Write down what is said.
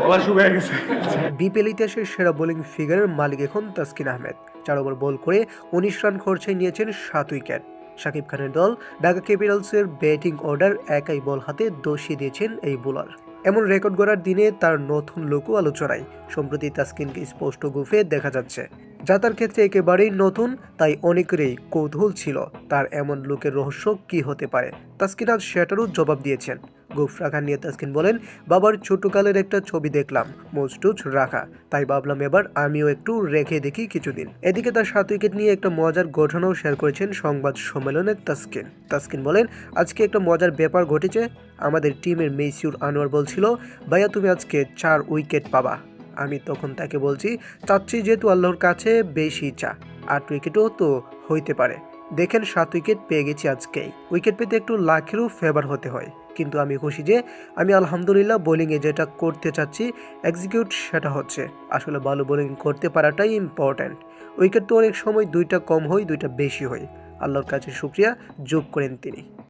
গলা গেছে। বিপিএল ইতিহাসের সেরা বোলিং ফিগারের মালিক এখন তাসকিন আহমেদ। চার ওভার বল করে উনিশ রান খরচায় নিয়েছেন সাত উইকেট। শাকিব খানের দল ঢাকা ক্যাপিটালসের ব্যাটিং অর্ডার একাই বল হাতে দোষিয়ে দিয়েছেন এই বোলার। এমন রেকর্ড গড়ার দিনে তার নতুন লোকও আলোচনায়। সম্প্রতি তাসকিনকে স্পষ্ট গুফে দেখা যাচ্ছে। যা তার ক্ষেত্রে একেবারেই নতুন, তাই অনেকেরই কৌতূহল ছিল তার এমন লুকের রহস্য কি হতে পারে। তাসকিন আজ সেটারও জবাব দিয়েছেন। গুফ রাখা নিয়ে তাসকিন বলেন, বাবার ছোটকালের একটা ছবি দেখলাম মোস্টুচ রাখা। তাই ভাবলাম এবার আমিও একটু রেখে দেখি কিছুদিন। এদিকে তার সাত উইকেট নিয়ে একটা মজার ঘটনাও শেয়ার করেছেন সংবাদ সম্মেলনে তাসকিন। তাসকিন বলেন, আজকে একটা মজার ব্যাপার ঘটেছে। আমাদের টিমের মেসিউর আনোয়ার বলছিল, ভাইয়া, তুমি আজকে চার উইকেট পাবা। আমি তখন তাকে বলছি, চাচ্ছি যেহেতু আল্লাহর কাছে বেশি চা, আট উইকেটও তো হইতে পারে। দেখেন সাত উইকেট পেয়ে গেছি আজকেই। উইকেট পেতে একটু লাখেরও ফেভার হতে হয়। কিন্তু আমি খুশি যে আমি আলহামদুলিল্লাহ বোলিংয়ে যেটা করতে চাচ্ছি এক্সিকিউট সেটা হচ্ছে। আসলে ভালো বোলিং করতে পারাটাই ইম্পর্ট্যান্ট উইকেট তো অনেক সময় দুইটা কম হয়, দুইটা বেশি হয়। আল্লাহর কাছে শুক্রিয়া, যোগ করেন তিনি।